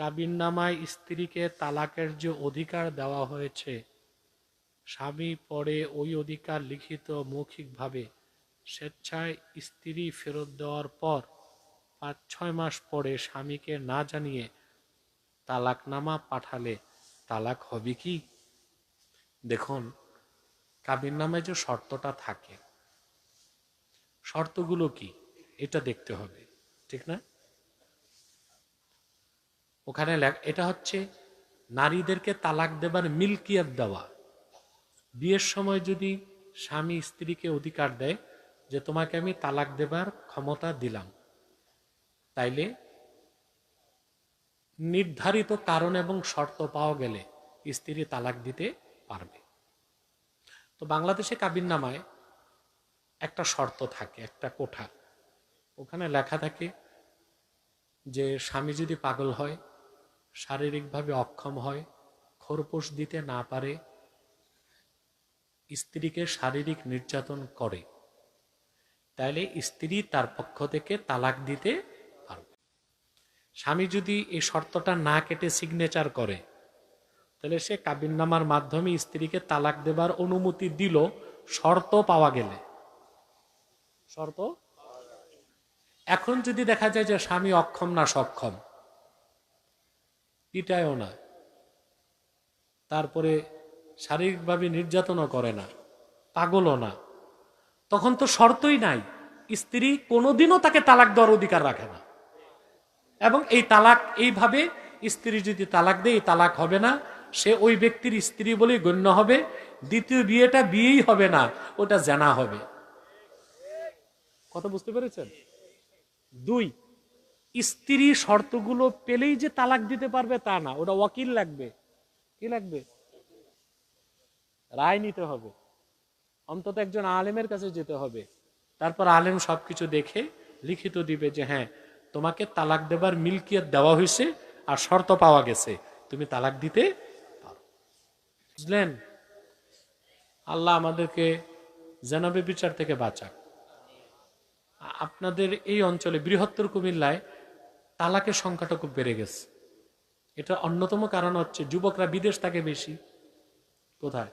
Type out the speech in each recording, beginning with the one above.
কাবিন নামায় স্ত্রীকে তালাকের যে অধিকার দেওয়া হয়েছে, স্বামী পরে ওই অধিকার লিখিত মৌখিকভাবে স্বেচ্ছায় স্ত্রী ফেরত দেওয়ার পর পাঁচ, ছয় মাস পরে স্বামীকে না জানিয়ে তালাকনামা পাঠালে তালাক হবে কি? দেখুন কাবিন নামায় যে শর্তটা থাকে, শর্তগুলো কি? এটা দেখতে হবে, ঠিক না? ওখানে এটা হচ্ছে নারীদেরকে তালাক দেবার মিল্কিয়াত দেওয়া। বিয়ের সময় যদি স্বামী স্ত্রীকে অধিকার দেয় যে তোমাকে আমি তালাক দেবার ক্ষমতা দিলাম, তাইলে নির্ধারিত কারণ এবং শর্ত পাওয়া গেলে স্ত্রী তালাক দিতে পারবে। তো বাংলাদেশে কাবিন নামায় একটা শর্ত থাকে, একটা কোঠা। ওখানে লেখা থাকে যে স্বামী যদি পাগল হয় শারীরিকভাবে অক্ষম হয় খোরপোশ দিতে না পারে, স্ত্রীকে শারীরিক নির্যাতন করে তাহলে স্ত্রী তার পক্ষ থেকে তালাক দিতে পারবে। স্বামী যদি এই শর্তটা না কেটে সিগনেচার করে তাহলে সে কাবিননামার মাধ্যমে স্ত্রীকে তালাক দেবার অনুমতি দিল, শর্ত পাওয়া গেলে। শর্ত? এখন যদি দেখা যায় যে স্বামী অক্ষম না সক্ষম পিটায়ও না। তারপরে শারীরিকভাবে নির্যাতনও করে না, পাগলও না। তখন তো শর্তই নাই, স্ত্রী কোনোদিনও তাকে তালাক দেওয়ার অধিকার রাখে না। এবং এই তালাক, এইভাবে স্ত্রী যদি তালাক দেয়, এই তালাক হবে না। সে ওই ব্যক্তির স্ত্রী বলে গণ্য হবে। দ্বিতীয় বিয়েটা বিয়েই হবে না, ওটা জানা হবে। কথা বুঝতে পেরেছেন? দুই স্ত্রী শর্তগুলো পেলেই যে তালাক দিতে পারবে তা না, ওটা ওয়াকিল লাগবে। কি লাগবে? রায় নিতে হবে। অন্তত একজন আলেমের কাছে যেতে হবে। তারপর আলেম সবকিছু দেখে লিখিত দিবে যে হ্যাঁ তোমাকে তালাক দেবার মিল্কিয়ত দেওয়া হয়েছে আর শর্ত পাওয়া গেছে। তুমি তালাক দিতে পারো। বুঝলেন? আল্লাহ আমাদেরকে জেনাবে বিচার থেকে বাঁচাক। আপনাদের এই অঞ্চলে বৃহত্তর কুমিল্লায় তালাকের সংখ্যাটা খুব বেড়ে গেছে। এটা অন্যতম কারণ হচ্ছে যুবকরা বিদেশ থাকে বেশি। কোথায়?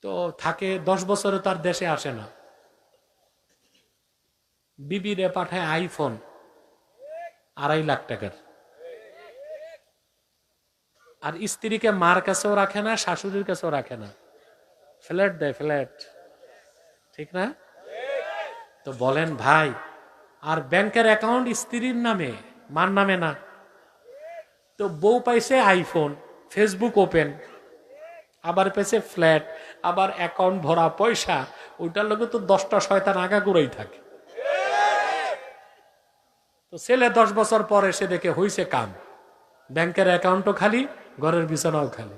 তো থাকে, দশ বছরে তার দেশে আসে না। বিবিরে পাঠায় আইফোন, আড়াই লাখ টাকার। আর স্ত্রীকে মার কাছেও রাখে না, শাশুড়ির কাছেও রাখে না। ফ্ল্যাট দেয়, ফ্ল্যাট। ঠিক না? তো বলেন ভাই আর ব্যাংকের অ্যাকাউন্ট স্ত্রীর নামে, মার নামে না। তো বউ পাইছে আইফোন, ফেসবুক ওপেন, আবার পেয়েছে ফ্ল্যাট, আবার অ্যাকাউন্ট ভরা পয়সা, ওইটার লোকে তো দশটা শয়তান আগা করেই থাকে। তো ছেলে দশ বছর পর এসে দেখে হইছে কাম। ব্যাংকের অ্যাকাউন্টও খালি, ঘরের বিছানাও খালি।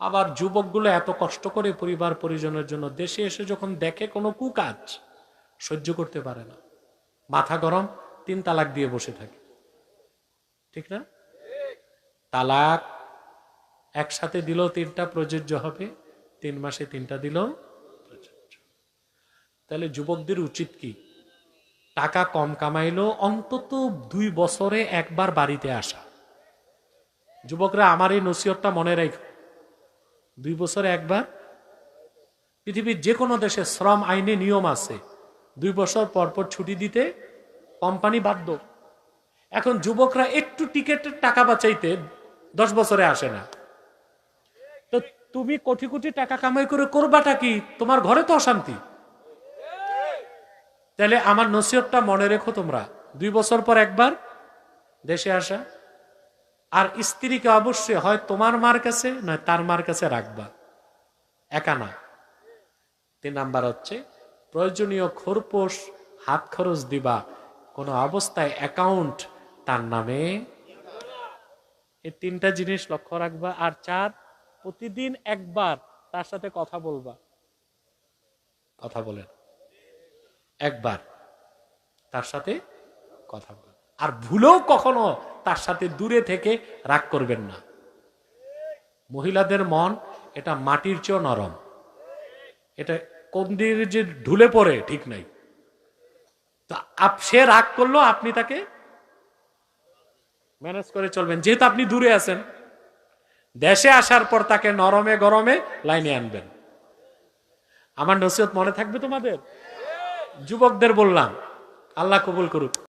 আবার যুবকগুলো এত কষ্ট করে পরিবার পরিজনের জন্য দেশে এসে যখন দেখে কোনো কুকাজ সহ্য করতে পারে না। মাথা গরম, তিন তালাক দিয়ে বসে থাকে। ঠিক না? তালাক একসাথে দিল তিনটা প্রযোজ্য হবে, তিন মাসে তিনটা দিল প্রযোজ্য। তাহলে যুবকদের উচিত কি? টাকা কম কামাইলো অন্তত দুই বছরে একবার বাড়িতে আসা। যুবকরা, আমার এই নসিহতটা মনে রাখো। দুই বছরে একবার। পৃথিবীর যে কোনো দেশে শ্রম আইনে নিয়ম আছে। দুই বছর পর পর ছুটি দিতে কোম্পানি বাধ্য। এখন যুবকরা একটু টিকেটের টাকা বাঁচাইতে দশ বছরে আসে না। তো তুমি কোটি কোটি টাকা কামাই করে করবাটা কি? তোমার ঘরে তো অশান্তি। তাহলে আমার নসিহতটা মনে রেখো তোমরা। দুই বছর পর একবার দেশে আসা। আর স্ত্রীকে অবশ্যই হয় তোমার মার কাছে, নয় তার মার কাছে রাখবা। একা না। তিন নাম্বার হচ্ছে প্রয়োজনীয় খোরপোশ, হাত খরচ দিবা। কোনো অবস্থায় অ্যাকাউন্ট তার নামে। এই তিনটা জিনিস লক্ষ্য রাখবা। আর চার, প্রতিদিন একবার তার সাথে কথা বলবা। কথা বলেন। একবার তার সাথে কথা বলেন আর ভুলেও কখনো তার সাথে দূরে থেকে রাগ করবেন না। মহিলাদের মন, এটা মাটির চেয়েও নরম। এটা কোন দিকে যে ঢুলে পড়ে, ঠিক নাই। তা সে রাগ করল, আপনি তাকে ম্যানেজ করে চলবেন। যেহেতু আপনি দূরে আছেন, দেশে আসার পর তাকে নরমে গরমে লাইনে আনবেন। আমার নসিহত মনে থাকবে তোমাদের? যুবকদের বললাম, আল্লাহ কবুল করুক।